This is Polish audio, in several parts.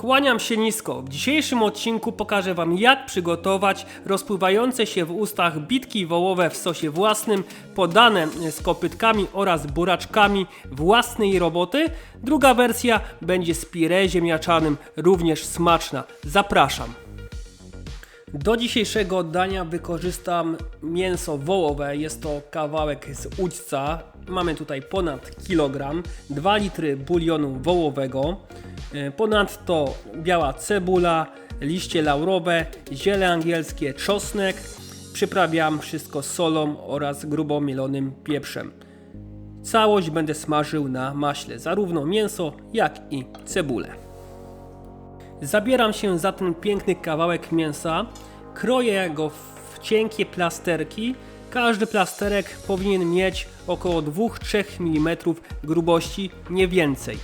Kłaniam się nisko. W dzisiejszym odcinku pokażę Wam jak przygotować rozpływające się w ustach bitki wołowe w sosie własnym, podane z kopytkami oraz buraczkami własnej roboty. Druga wersja będzie z pire ziemniaczanym, również smaczna. Zapraszam. Do dzisiejszego dania wykorzystam mięso wołowe. Jest to kawałek z udźca. Mamy tutaj ponad kilogram, 2 litry bulionu wołowego. E, Ponadto biała cebula, liście laurowe, ziele angielskie, czosnek. Przyprawiam wszystko solą oraz grubo mielonym pieprzem. Całość będę smażył na maśle, zarówno mięso, jak i cebulę. Zabieram się za ten piękny kawałek mięsa, kroję go w cienkie plasterki. Każdy plasterek powinien mieć około 2-3 mm grubości, nie więcej.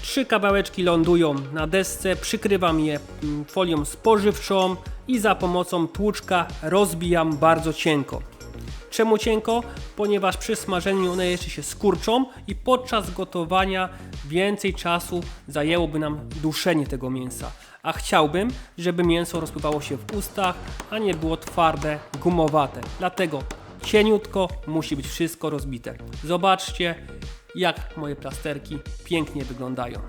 Trzy kawałeczki lądują na desce, przykrywam je mm, folią spożywczą i za pomocą tłuczka rozbijam bardzo cienko. Czemu cienko? Ponieważ przy smażeniu one jeszcze się skurczą i podczas gotowania więcej czasu zajęłoby nam duszenie tego mięsa. A chciałbym, żeby mięso rozpływało się w ustach, a nie było twarde, gumowate. Dlatego cieniutko musi być wszystko rozbite. Zobaczcie, jak moje plasterki pięknie wyglądają.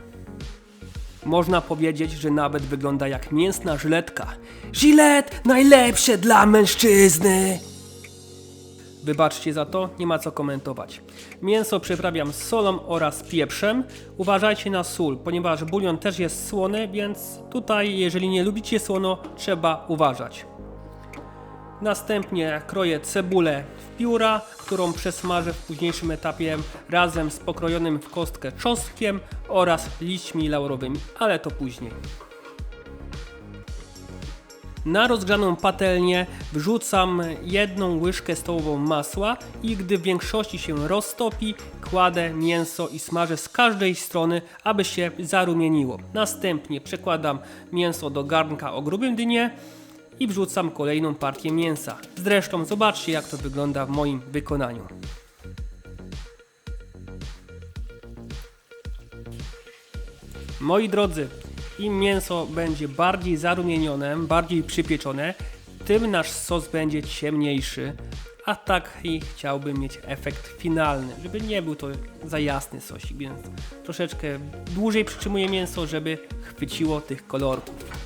Można powiedzieć, że nawet wygląda jak mięsna żyletka. Żylet najlepsze dla mężczyzny! Wybaczcie za to, nie ma co komentować. Mięso przyprawiam solą oraz pieprzem. Uważajcie na sól, ponieważ bulion też jest słony, więc tutaj, jeżeli nie lubicie słono, trzeba uważać. Następnie kroję cebulę w pióra, którą przesmażę w późniejszym etapie razem z pokrojonym w kostkę czosnkiem oraz liśćmi laurowymi, ale to później. Na rozgrzaną patelnię wrzucam jedną łyżkę stołową masła i gdy w większości się roztopi, kładę mięso i smażę z każdej strony, aby się zarumieniło. Następnie przekładam mięso do garnka o grubym dnie i wrzucam kolejną partię mięsa. Zresztą zobaczcie jak to wygląda w moim wykonaniu. Moi drodzy, im mięso będzie bardziej zarumienione, bardziej przypieczone, tym nasz sos będzie ciemniejszy, a tak i chciałbym mieć efekt finalny, żeby nie był to za jasny sosik, więc troszeczkę dłużej przytrzymuję mięso, żeby chwyciło tych kolorków.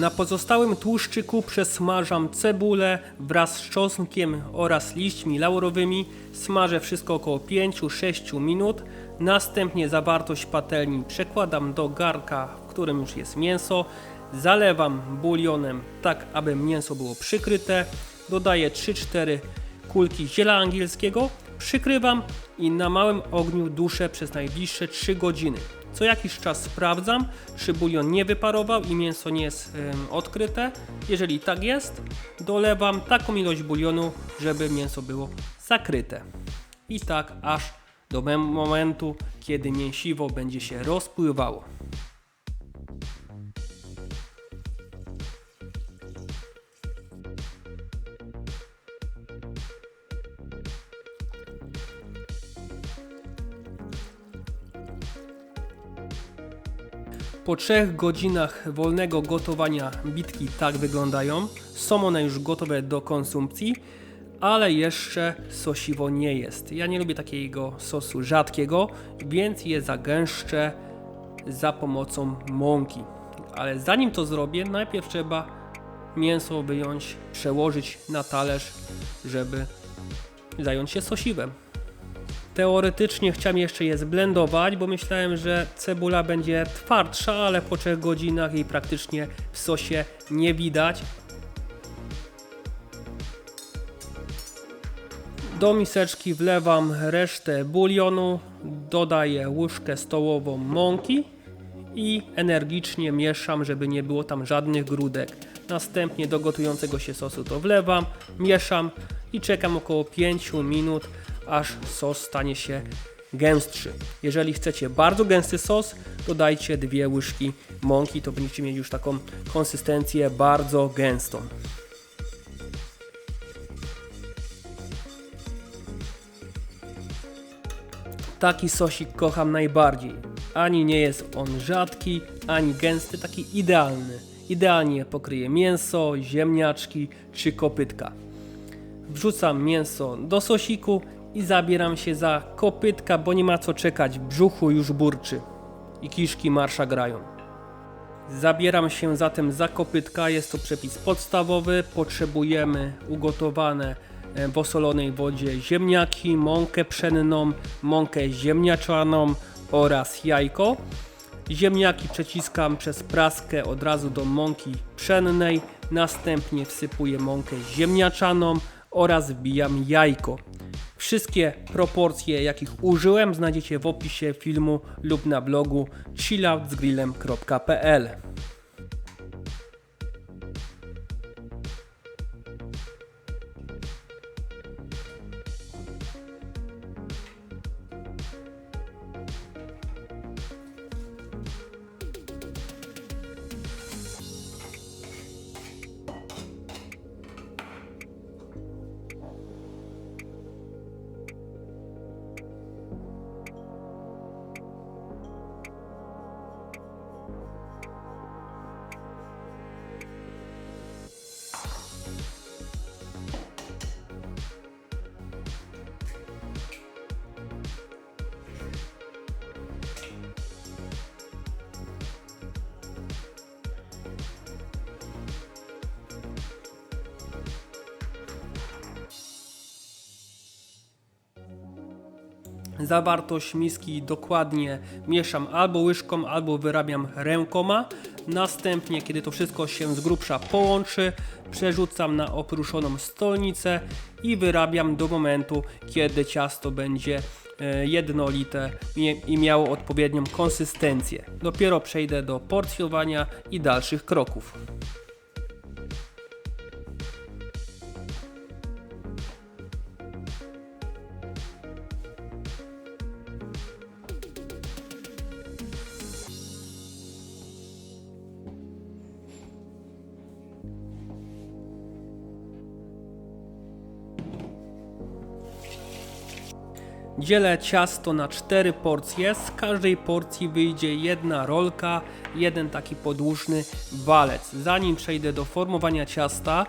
Na pozostałym tłuszczyku przesmażam cebulę wraz z czosnkiem oraz liśćmi laurowymi. Smażę wszystko około 5-6 minut. Następnie zawartość patelni przekładam do garnka, w którym już jest mięso. Zalewam bulionem tak, aby mięso było przykryte. Dodaję 3-4 kulki ziela angielskiego. Przykrywam i na małym ogniu duszę przez najbliższe 3 godziny. Co jakiś czas sprawdzam, czy bulion nie wyparował i mięso nie jest ym, odkryte. Jeżeli tak jest, dolewam taką ilość bulionu, żeby mięso było zakryte. I tak aż do momentu, kiedy mięsiwo będzie się rozpływało. Po trzech godzinach wolnego gotowania bitki tak wyglądają. Są one już gotowe do konsumpcji, ale jeszcze sosiwo nie jest. Ja nie lubię takiego sosu rzadkiego, więc je zagęszczę za pomocą mąki. Ale zanim to zrobię, najpierw trzeba mięso wyjąć, przełożyć na talerz, żeby zająć się sosiwem. Teoretycznie chciałem jeszcze je zblendować, bo myślałem, że cebula będzie twardsza, ale po 3 godzinach jej praktycznie w sosie nie widać. Do miseczki wlewam resztę bulionu, dodaję łyżkę stołową mąki i energicznie mieszam, żeby nie było tam żadnych grudek. Następnie do gotującego się sosu to wlewam, mieszam i czekam około 5 minut, aż sos stanie się gęstszy. Jeżeli chcecie bardzo gęsty sos, dodajcie dwie łyżki mąki, to będziecie mieć już taką konsystencję bardzo gęstą. Taki sosik kocham najbardziej. Ani nie jest on rzadki, ani gęsty, taki idealny. Idealnie pokryje mięso, ziemniaczki czy kopytka. Wrzucam mięso do sosiku i zabieram się za kopytka, bo nie ma co czekać, brzuchu już burczy i kiszki marsza grają. Zabieram się zatem za kopytka, jest to przepis podstawowy. Potrzebujemy ugotowane e, w osolonej wodzie ziemniaki, mąkę pszenną, mąkę ziemniaczaną oraz jajko. Ziemniaki przeciskam przez praskę od razu do mąki pszennej, następnie wsypuję mąkę ziemniaczaną oraz wbijam jajko. Wszystkie proporcje, jakich użyłem, znajdziecie w opisie filmu lub na blogu chilloutsgrillem.pl. Zawartość miski dokładnie mieszam albo łyżką, albo wyrabiam rękoma. Następnie, kiedy to wszystko się z grubsza połączy, przerzucam na opruszoną stolnicę i wyrabiam do momentu, kiedy ciasto będzie e, jednolite i- i miało odpowiednią konsystencję. Dopiero przejdę do porcjowania i dalszych kroków. Dzielę ciasto na cztery porcje. Z każdej porcji wyjdzie jedna rolka, jeden taki podłużny walec. Zanim przejdę do formowania ciasta,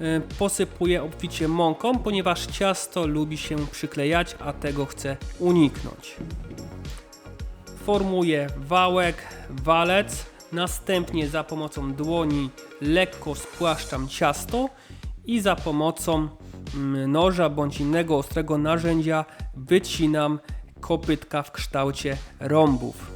y, posypuję obficie mąką, ponieważ ciasto lubi się przyklejać, a tego chcę uniknąć. Formuję wałek, walec, następnie za pomocą dłoni lekko spłaszczam ciasto i za pomocą noża bądź innego ostrego narzędzia wycinam kopytka w kształcie rąbów.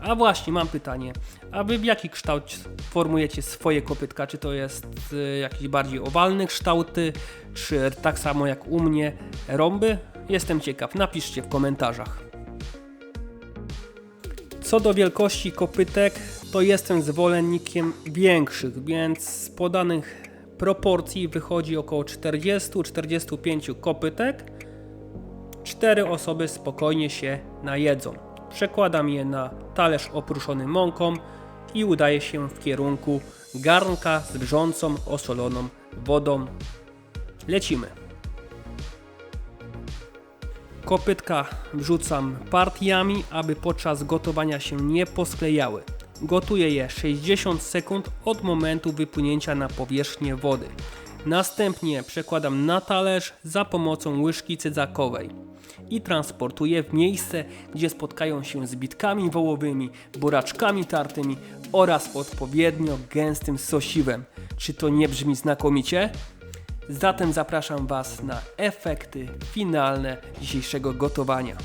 A właśnie, mam pytanie. A wy w jaki kształt formujecie swoje kopytka? Czy to jest y, jakiś bardziej owalny kształty, czy tak samo jak u mnie rąby? Jestem ciekaw, napiszcie w komentarzach. Co do wielkości kopytek, to jestem zwolennikiem większych, więc z podanych proporcji wychodzi około 40-45 kopytek. Cztery osoby spokojnie się najedzą. Przekładam je na talerz oprószony mąką i udaję się w kierunku garnka z wrzącą, osoloną wodą. Lecimy. Kopytka wrzucam partiami, aby podczas gotowania się nie posklejały. Gotuję je 60 sekund od momentu wypłynięcia na powierzchnię wody. Następnie przekładam na talerz za pomocą łyżki cydzakowej i transportuję w miejsce, gdzie spotkają się z bitkami wołowymi, buraczkami tartymi oraz odpowiednio gęstym sosiwem. Czy to nie brzmi znakomicie? Zatem zapraszam Was na efekty finalne dzisiejszego gotowania.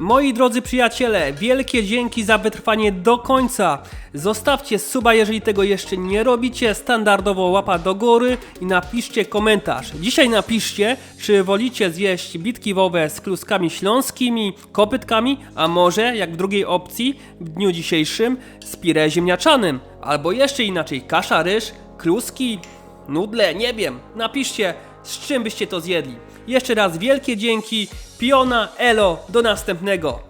Moi drodzy przyjaciele, wielkie dzięki za wytrwanie do końca. Zostawcie suba, jeżeli tego jeszcze nie robicie, standardowo łapa do góry i napiszcie komentarz. Dzisiaj napiszcie, czy wolicie zjeść bitki wołowe z kluskami śląskimi, kopytkami, a może, jak w drugiej opcji, w dniu dzisiejszym, z pire ziemniaczanym. Albo jeszcze inaczej, kasza, ryż, kluski, nudle, nie wiem. Napiszcie, z czym byście to zjedli. Jeszcze raz wielkie dzięki. Piona, elo, do następnego.